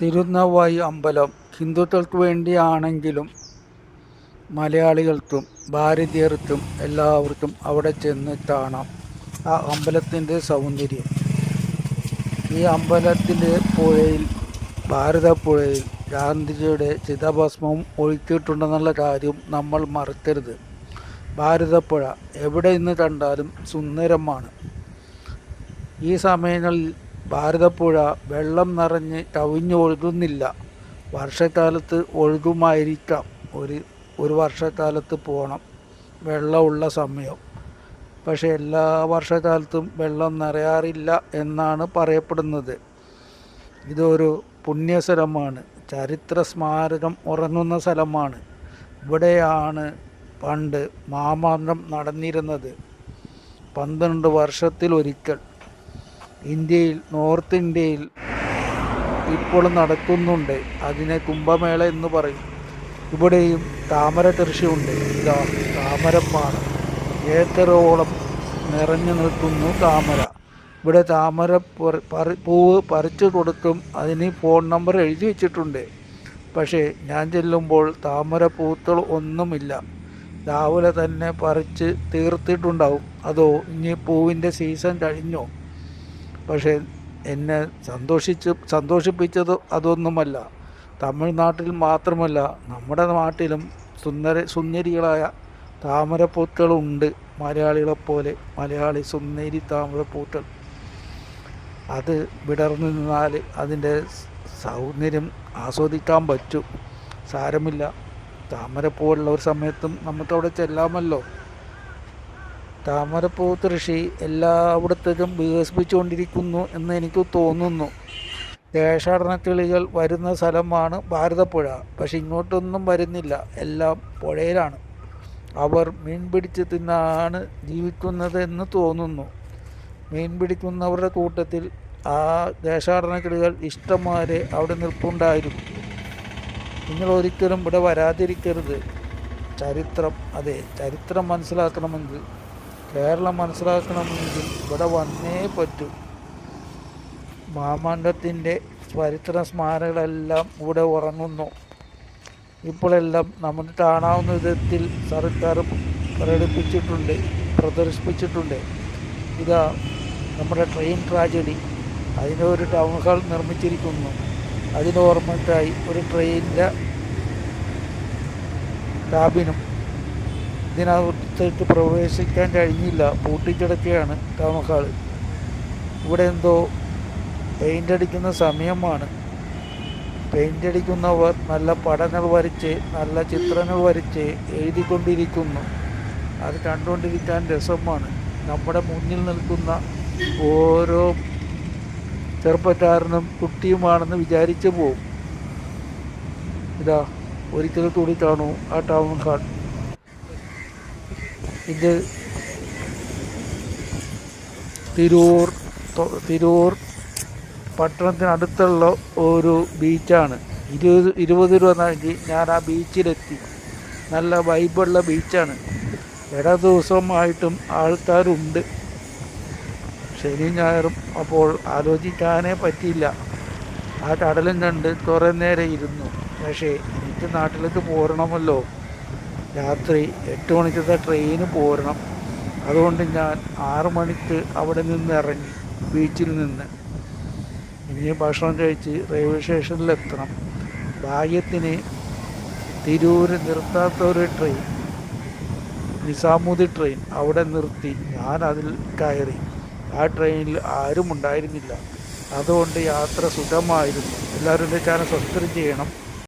തിരുനാവായി അമ്പലം ഹിന്ദുക്കൾക്ക് വേണ്ടിയാണെങ്കിലും മലയാളികൾക്കും ഭാരതീയർക്കും എല്ലാവർക്കും അവിടെ ചെന്ന് കാണാം. ആ അമ്പലത്തിന്റെ സൗന്ദര്യം. ഈ അമ്പലത്തിലെ പുഴയിൽ ഭാരതപ്പുഴയിൽ ഗാന്ധിജിയുടെ ചിതാഭസ്മം ഒഴുക്കിയിട്ടുണ്ടെന്നുള്ള കാര്യം നമ്മൾ മറക്കരുത്. ഭാരതപ്പുഴ എവിടെ നിന്ന് കണ്ടാലും സുന്ദരമാണ്. ഈ സമയങ്ങളിൽ ഭാരതപ്പുഴ വെള്ളം നിറഞ്ഞ് കവിഞ്ഞൊഴുകുന്നില്ല വർഷക്കാലത്ത് ഒഴുകുമായിരിക്കാം. ഒരു ഒരു വർഷക്കാലത്ത് പോകണം വെള്ളമുള്ള സമയം. പക്ഷേ എല്ലാ വർഷക്കാലത്തും വെള്ളം നിറയാറില്ല എന്നാണ് പറയപ്പെടുന്നത്. ഇതൊരു പുണ്യസ്ഥലമാണ്. ചരിത്ര സ്മാരകം ഉറങ്ങുന്ന സ്ഥലമാണ്. ഇവിടെയാണ് പണ്ട് മാമാങ്കം നടന്നിരുന്നത്. പന്ത്രണ്ട് വർഷത്തിലൊരിക്കൽ ഇന്ത്യയിൽ നോർത്ത് ഇന്ത്യയിൽ ഇപ്പോൾ നടക്കുന്നുണ്ട് അതിനെ കുംഭമേള എന്ന് പറയും. ഇവിടെയും താമര കൃഷിയുണ്ട്. ഇതാ താമരപ്പാണ് ഏക്കറോളം നിറഞ്ഞു നിൽക്കുന്നു താമര. ഇവിടെ താമര പൂവ് പറിച്ചു കൊടുക്കും. അതിന് ഫോൺ നമ്പർ എഴുതി വെച്ചിട്ടുണ്ട്. പക്ഷേ ഞാൻ ചെല്ലുമ്പോൾ താമര പൂക്കൾ ഒന്നുമില്ല. രാവിലെ തന്നെ പറിച്ച് തീർത്തിട്ടുണ്ടാവും. അതോ ഇനി പൂവിന്റെ സീസൺ കഴിഞ്ഞോ? പക്ഷേ എന്നെ സന്തോഷിച്ച് സന്തോഷിപ്പിച്ചത് അതൊന്നുമല്ല. തമിഴ്നാട്ടിൽ മാത്രമല്ല നമ്മുടെ നാട്ടിലും സുന്ദര സുന്ദരികളായ താമരപ്പൂക്കളുണ്ട് മലയാളികളെപ്പോലെ മലയാളി സുന്ദരി താമരപ്പൂക്കൾ. അത് വിടർന്നു നിന്നാൽ അതിന്റെ സൗന്ദര്യം ആസ്വദിക്കാൻ പറ്റും. സാരമില്ല. താമരപ്പൂവുള്ള ഒരു സമയത്തും നമുക്കവിടെ ചെല്ലാമല്ലോ. താമരപ്പൂ കൃഷി എല്ലായിടത്തേക്കും വികസിപ്പിച്ചുകൊണ്ടിരിക്കുന്നു എന്ന് എനിക്ക് തോന്നുന്നു. ദേശാടന കിളികൾ വരുന്ന സ്ഥലമാണ് ഭാരതപ്പുഴ. പക്ഷെ ഇങ്ങോട്ടൊന്നും വരുന്നില്ല. എല്ലാം പുഴയിലാണ്. അവർ മീൻ പിടിച്ച് തിന്നാണ് ജീവിക്കുന്നത് എന്ന് തോന്നുന്നു. മീൻ പിടിക്കുന്നവരുടെ കൂട്ടത്തിൽ ആ ദേശാടന കിളികൾ ഇഷ്ടംമാരെ അവിടെ നിൽപ്പുണ്ടായിരുന്നു. നിങ്ങൾ ഒരിക്കലും ഇവിടെ വരാതിരിക്കരുത്. ചരിത്രം അതെ ചരിത്രം മനസ്സിലാക്കണമെങ്കിൽ കേരളം മനസ്സിലാക്കണമെങ്കിൽ ഇവിടെ വന്നേ പറ്റൂ. മാമാങ്കത്തിന്റെ ചരിത്ര സ്മാരകങ്ങളെല്ലാം ഇവിടെ ഉറങ്ങുന്നു. ഇപ്പോഴെല്ലാം നമുക്ക് കാണാവുന്ന വിധത്തിൽ സർക്കാർ പ്രകടിപ്പിച്ചിട്ടുണ്ട് പ്രദർശിപ്പിച്ചിട്ടുണ്ട്. ഇതാ നമ്മുടെ ട്രെയിൻ ട്രാജഡി. അതിനൊരു ടൗൺ ഹാൾ നിർമ്മിച്ചിരിക്കുന്നു. അതിന് ഓർമ്മയ്ക്കായി ഒരു ട്രെയിനിന്റെ ക്യാബിനും ഇതിനകത്തേക്ക് പ്രവേശിക്കാൻ കഴിഞ്ഞില്ല. പൂട്ടിക്കിടക്കുകയാണ് ടൗൺ ഇവിടെ എന്തോ പെയിന്റ് അടിക്കുന്ന സമയമാണ്. പെയിന്റ് അടിക്കുന്നവർ നല്ല പടങ്ങൾ വരച്ച് നല്ല ചിത്രങ്ങൾ വരച്ച് എഴുതിക്കൊണ്ടിരിക്കുന്നു. അത് കണ്ടുകൊണ്ടിരിക്കാൻ രസമാണ്. നമ്മുടെ മുന്നിൽ നിൽക്കുന്ന ഓരോ ചെറുപ്പക്കാരനും കുട്ടിയുമാണെന്ന് വിചാരിച്ചു പോവും. ഇതാ ഒരിക്കൽ കൂടി കാണൂ ആ ടൗൺ ഹാൾ ഇത് തിരൂർ തിരൂർ പട്ടണത്തിനടുത്തുള്ള ഒരു ബീച്ചാണ്. ഇരുപത് ഇരുപത് രൂപ നൽകി ഞാൻ ആ ബീച്ചിലെത്തി. നല്ല വൈബുള്ള ബീച്ചാണ്. ഇട ദിവസമായിട്ടും ആൾക്കാരുണ്ട്. ശനി ഞായറും അപ്പോൾ ആലോചിക്കാനേ പറ്റിയില്ല. ആ കടലും കണ്ട് കുറേ നേരം ഇരുന്നു. പക്ഷേ എനിക്ക് നാട്ടിലേക്ക് പോരണമല്ലോ. രാത്രി എട്ട് മണിക്കത്തെ ട്രെയിന് പോരണം. അതുകൊണ്ട് ഞാൻ ആറ് മണിക്ക് അവിടെ നിന്ന് ഇറങ്ങി ബീച്ചിൽ നിന്ന്. ഇനി ഭക്ഷണം കഴിച്ച് റെയിൽവേ സ്റ്റേഷനിലെത്തണം ഭാഗ്യത്തിന് തിരൂര് നിർത്താത്ത ഒരു ട്രെയിൻ നിസാമുദി ട്രെയിൻ അവിടെ നിർത്തി ഞാൻ അതിൽ കയറി. ആ ട്രെയിനിൽ ആരും ഉണ്ടായിരുന്നില്ല. അതുകൊണ്ട് യാത്ര സുഖമായിരുന്നു. എല്ലാവരും എന്റെ ചാനൽ സബ്സ്ക്രൈബ് ചെയ്യണം.